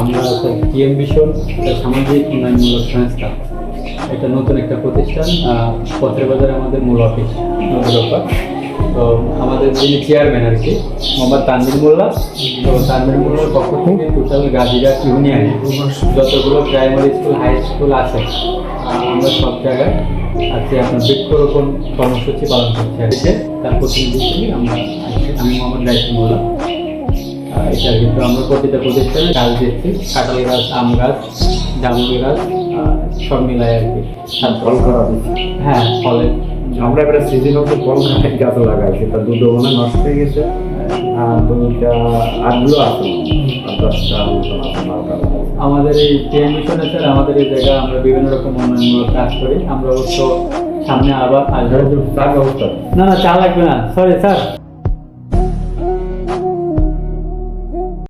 আমরা TM mission সামাজিক উন্নয়নমূলক সংস্থা। এটা নতুন একটা প্রতিষ্ঠান পত্রের বাজারে আমাদের মূল অফিস তো আমাদের যিনি চেয়ারম্যান আর কি মোহাম্মদ তানবির মোল্লা। তো তানবির মোল্লার পক্ষ থেকে টোটাল গাজীরা ইউনিয়নে যতগুলো প্রাইমারি স্কুল হাই স্কুল আছে আমরা সব জায়গায় আজকে আপনার বৃক্ষরোপণ কর্মসূচি পালন করছি আর কি। তার প্রতিনিধি হিসেবে আমরা আমি মোহাম্মদ রাইসুল মোল্লা। এটা কিন্তু আমরা প্রতিটা প্রতিষ্ঠানে গাছ দিচ্ছি কাঁঠাল গাছ আম গাছ জামুন গাছ সব মিলাই আর কি। হ্যাঁ ফলে আমরা এবারে সিজন তো কম খাটের গাছ লাগাই সেটা দুটো মানে নষ্ট হয়ে গেছে আর দুটা আটগুলো আছে। দশটা। আমাদের এই পিএম মিশনে স্যার আমাদের এই জায়গায় আমরা বিভিন্ন রকম উন্নয়নমূলক কাজ করি। আমরা অবশ্য সামনে আবার আসব। চা ব্যবস্থা। না না চা লাগবে না। Sorry sir